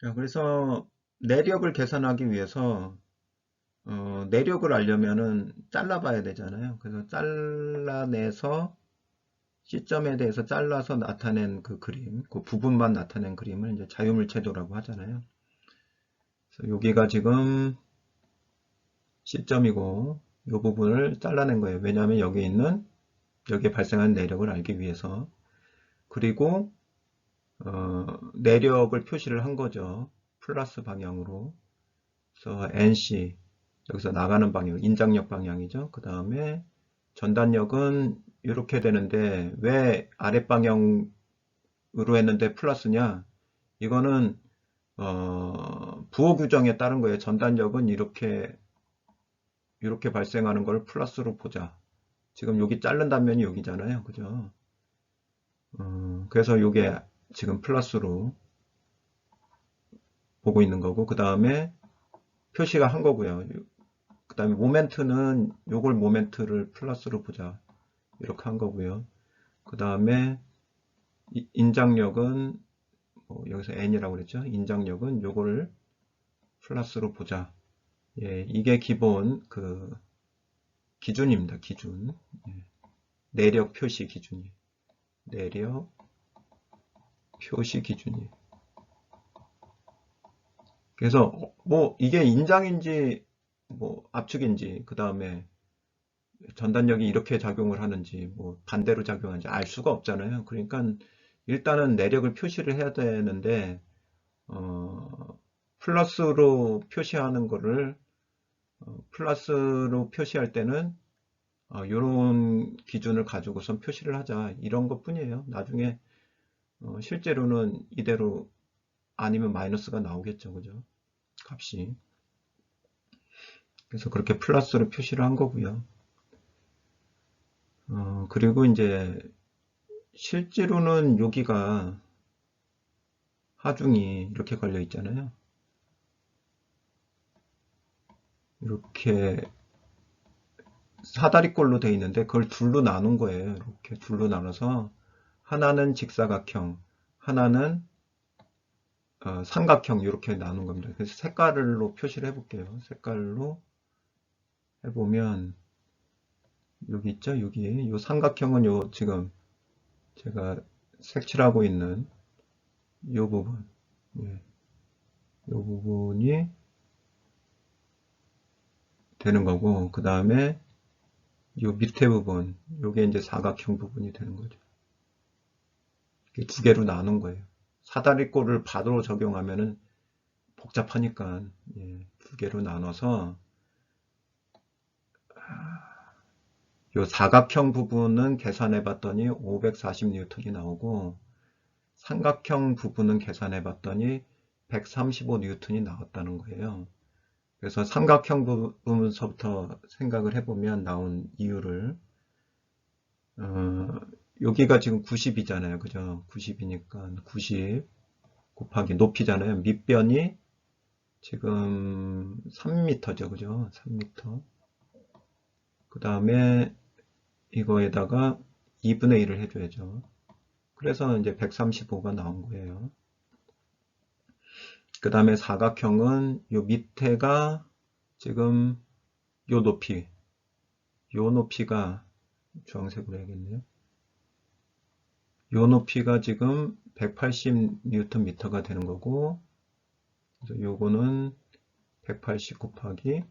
자, 그래서 내력을 계산하기 위해서 어, 내력을 알려면은 잘라봐야 되잖아요. 그래서 잘라내서 시점에 대해서 잘라서 나타낸 그 그림, 그 부분만 나타낸 그림을 이제 자유물체도라고 하잖아요. 그래서 여기가 지금 시점이고 이 부분을 잘라낸 거예요. 왜냐하면 여기 있는 여기에 발생한 내력을 알기 위해서 그리고 어, 내력을 표시를 한 거죠. 플러스 방향으로. 그래서 NC 여기서 나가는 방향, 인장력 방향이죠. 그 다음에 전단력은 이렇게 되는데 왜 아랫방향으로 했는데 플러스냐? 이거는 어, 부호 규정에 따른 거예요. 전단력은 이렇게 이렇게 발생하는 걸 플러스로 보자. 지금 여기 자른 단면이 여기잖아요. 그죠? 어, 그래서 이게 지금 플러스로 보고 있는 거고 그 다음에 표시가 한 거고요. 그 다음에 모멘트는 요걸 모멘트를 플러스로 보자. 이렇게 한 거고요. 그 다음에 인장력은 뭐 여기서 n이라고 그랬죠. 인장력은 요거를 플러스로 보자. 예, 이게 기본 그 기준입니다. 기준. 예. 내력 표시 기준이. 내력 표시 기준이. 그래서 뭐 이게 인장인지 뭐 압축인지 그 다음에 전단력이 이렇게 작용을 하는지 뭐 반대로 작용하는지 알 수가 없잖아요. 그러니까 일단은 내력을 표시를 해야 되는데 어, 플러스로 표시하는 거를 어, 플러스로 표시할 때는 어, 이런 기준을 가지고선 표시를 하자 이런 것 뿐이에요. 나중에 어, 실제로는 이대로 아니면 마이너스가 나오겠죠. 그죠? 값이. 그래서 그렇게 플러스로 표시를 한 거고요. 어, 그리고 이제 실제로는 여기가 하중이 이렇게 걸려 있잖아요. 이렇게 사다리꼴로 되어 있는데 그걸 둘로 나눈 거예요. 이렇게 둘로 나눠서 하나는 직사각형, 하나는 어, 삼각형 이렇게 나눈 겁니다. 그래서 색깔로 표시를 해볼게요. 색깔로 해보면 여기 있죠? 여기 이 삼각형은 요 지금 제가 색칠하고 있는 이 부분 예. 이 부분이 되는 거고 그 다음에 이 밑에 부분 요게 이제 사각형 부분이 되는 거죠. 두 개로 나눈 거예요. 사다리꼴을 바로 적용하면은 복잡하니까 예, 두 개로 나눠서 요 사각형 부분은 계산해 봤더니 540N이 나오고 삼각형 부분은 계산해 봤더니 135N이 나왔다는 거예요. 그래서 삼각형 부분서부터 생각을 해보면 나온 이유를 어, 여기가 지금 90이잖아요. 그죠? 90이니까 90 곱하기 높이잖아요. 밑변이 지금 3m죠. 그죠? 3m. 그 다음에 이거에다가 2분의 1을 해줘야죠. 그래서 이제 135가 나온 거예요. 그 다음에 사각형은 요 밑에가 지금 요 높이, 요 높이가 주황색으로 해야겠네요. 요 높이가 지금 180Nm가 되는 거고, 요거는 180 곱하기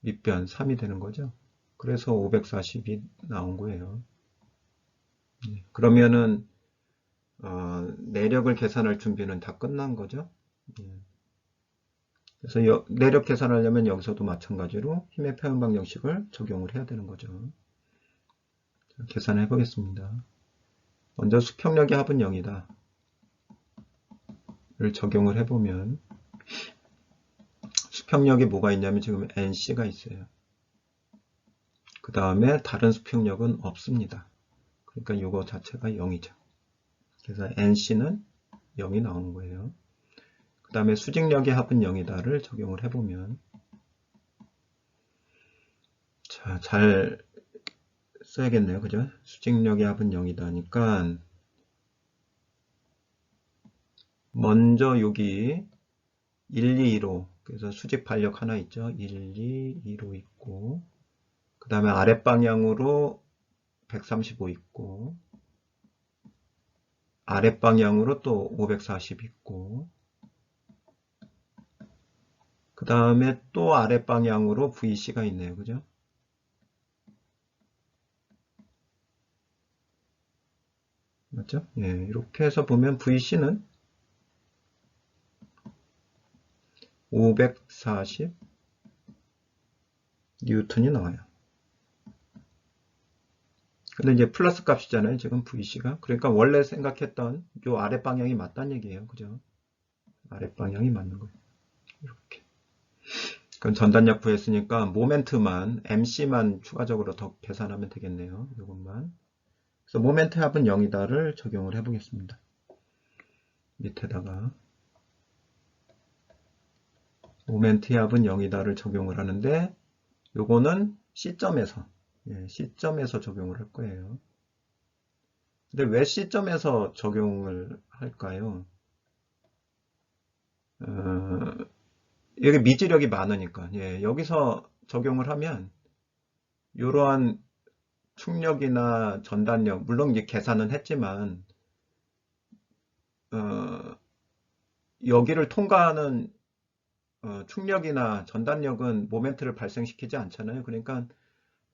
밑변 3이 되는 거죠. 그래서 540이 나온 거예요. 네, 그러면은 어, 내력을 계산할 준비는 다 끝난 거죠. 예. 그래서 여, 내력 계산하려면 여기서도 마찬가지로 힘의 표현 방정식을 적용을 해야 되는 거죠. 자, 계산해 보겠습니다. 먼저 수평력의 합은 0이다. 를 적용을 해보면 수평력이 뭐가 있냐면 지금 NC가 있어요. 그 다음에 다른 수평력은 없습니다. 그러니까 이거 자체가 0이죠. 그래서 NC는 0이 나오는 거예요. 그 다음에 수직력의 합은 0이다를 적용을 해보면 자, 잘 써야겠네요. 그죠? 수직력의 합은 0이다 하니까 먼저 여기 1, 2, 2로 그래서 수직 반력 하나 있죠. 1, 2, 2로 있고 그 다음에 아랫방향으로 135 있고 아랫방향으로 또 540 있고 그 다음에 또 아랫방향으로 VC가 있네요. 그죠? 맞죠? 예, 이렇게 해서 보면 VC는 540 뉴턴이 나와요. 근데 이제 플러스 값이잖아요. 지금 VC가. 그러니까 원래 생각했던 요 아랫 방향이 맞다는 얘기예요. 그죠? 아랫 방향이 맞는 거예요. 이렇게. 그럼 전단력 구했으니까 모멘트만 MC만 추가적으로 더 계산하면 되겠네요. 이것만. 그래서 모멘트 합은 0이다를 적용을 해 보겠습니다. 밑에다가 모멘트 합은 0이다를 적용을 하는데 요거는 C점에서 예, C점에서 적용을 할 거예요. 근데 왜 C점에서 적용을 할까요? 어, 여기 미지력이 많으니까 예, 여기서 적용을 하면 이러한 충력이나 전단력 물론 이제 계산은 했지만 어, 여기를 통과하는 어, 충력이나 전단력은 모멘트를 발생시키지 않잖아요. 그러니까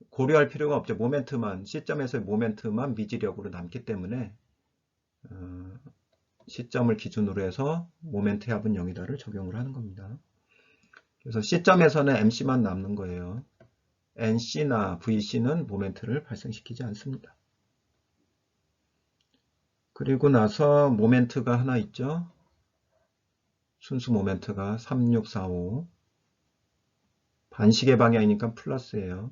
고려할 필요가 없죠. 모멘트만 시점에서의 모멘트만 미지력으로 남기 때문에 어, 시점을 기준으로 해서 모멘트 합은 0이다를 적용을 하는 겁니다. 그래서 시점에서는 MC만 남는 거예요. NC나 VC는 모멘트를 발생시키지 않습니다. 그리고 나서 모멘트가 하나 있죠. 순수 모멘트가 3645 반시계 방향이니까 플러스예요.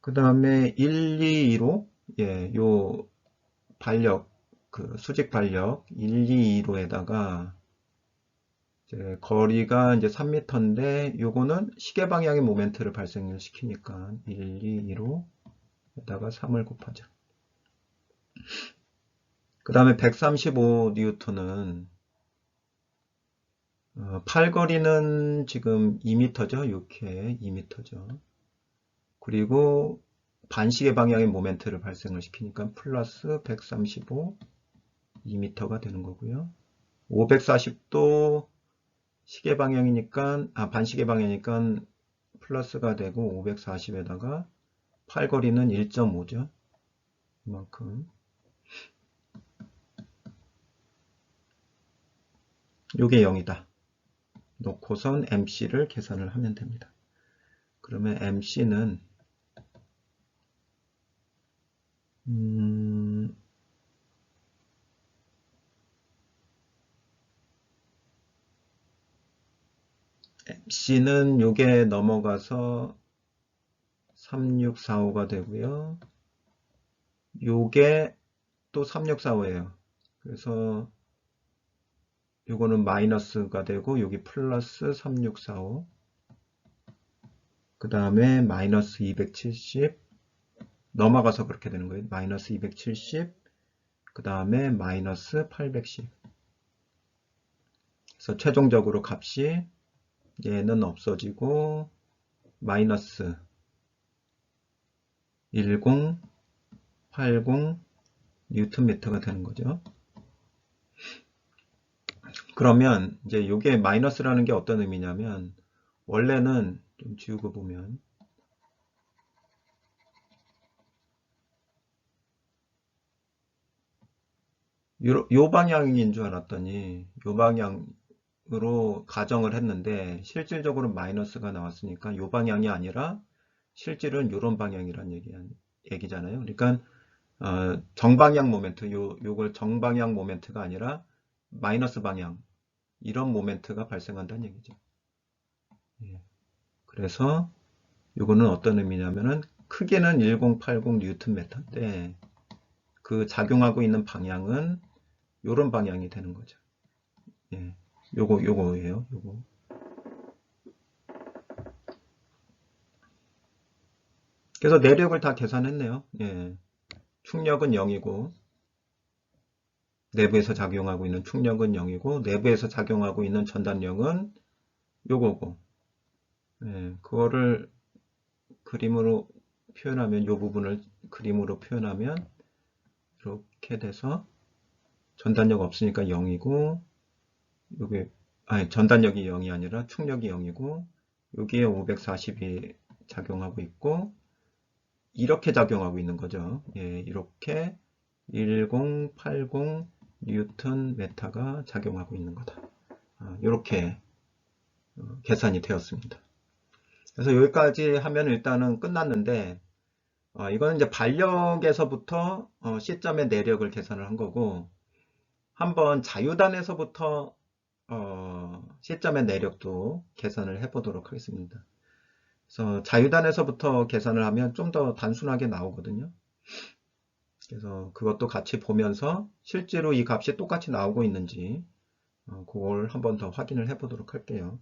그 다음에 1, 2, 2로 예, 요 반력 그 수직 반력 1, 2, 2로에다가 이제 거리가 이제 3m인데 요거는 시계 방향의 모멘트를 발생을 시키니까 1, 2, 2로 에다가 3을 곱하죠. 그 다음에 135N은 어, 팔거리는 지금 2m죠. 이렇게 2m죠. 그리고 반시계 방향의 모멘트를 발생을 시키니까 플러스 135 2m가 되는 거고요. 540도 시계 방향이니까 아 반시계 방향이니까 플러스가 되고 540에다가 팔거리는 1.5죠. 이만큼. 요게 0이다. 놓고선 MC를 계산을 하면 됩니다. 그러면 MC는 음, MC는 요게 넘어가서 3645가 되고요. 요게 또 3645예요. 그래서 요거는 마이너스가 되고 여기 플러스 3645. 그 다음에 마이너스 270 넘어가서 그렇게 되는 거예요. 마이너스 270, 그 다음에 마이너스 810. 그래서 최종적으로 값이 얘는 없어지고 마이너스 10, 80 뉴턴 미터가 되는 거죠. 그러면 이제 이게 마이너스라는 게 어떤 의미냐면 원래는 좀 지우고 보면 요, 요 방향인 줄 알았더니 요 방향 으로 가정을 했는데 실질적으로 마이너스가 나왔으니까 요 방향이 아니라 실질은 요런 방향이란 얘기, 얘기잖아요. 그러니까 어, 정방향 모멘트, 요, 요걸 정방향 모멘트가 아니라 마이너스 방향 이런 모멘트가 발생한다는 얘기죠. 예. 그래서 요거는 어떤 의미냐면은 크게는 1080 뉴턴 메터인데 그 작용하고 있는 방향은 요런 방향이 되는 거죠. 예. 요거 요거예요. 요거. 그래서 내력을 다 계산했네요. 예. 충력은 0이고 내부에서 작용하고 있는 충력은 0이고 내부에서 작용하고 있는 전단력은 요거고 예, 그거를 그림으로 표현하면 요 부분을 그림으로 표현하면 이렇게 돼서 전단력 없으니까 0이고 요게 아니 전단력이 0이 아니라 충력이 0이고 여기에 540이 작용하고 있고 이렇게 작용하고 있는 거죠. 예, 이렇게 1080 뉴턴 메타가 작용하고 있는 거다. 아, 이렇게 어, 계산이 되었습니다. 그래서 여기까지 하면 일단은 끝났는데 어, 이거는 이제 반력에서부터 어, 시점의 내력을 계산을 한 거고 한번 자유단에서부터 어, 시점의 내력도 계산을 해 보도록 하겠습니다. 그래서 자유단에서부터 계산을 하면 좀 더 단순하게 나오거든요. 그래서 그것도 같이 보면서 실제로 이 값이 똑같이 나오고 있는지 어, 그걸 한번 더 확인을 해 보도록 할게요.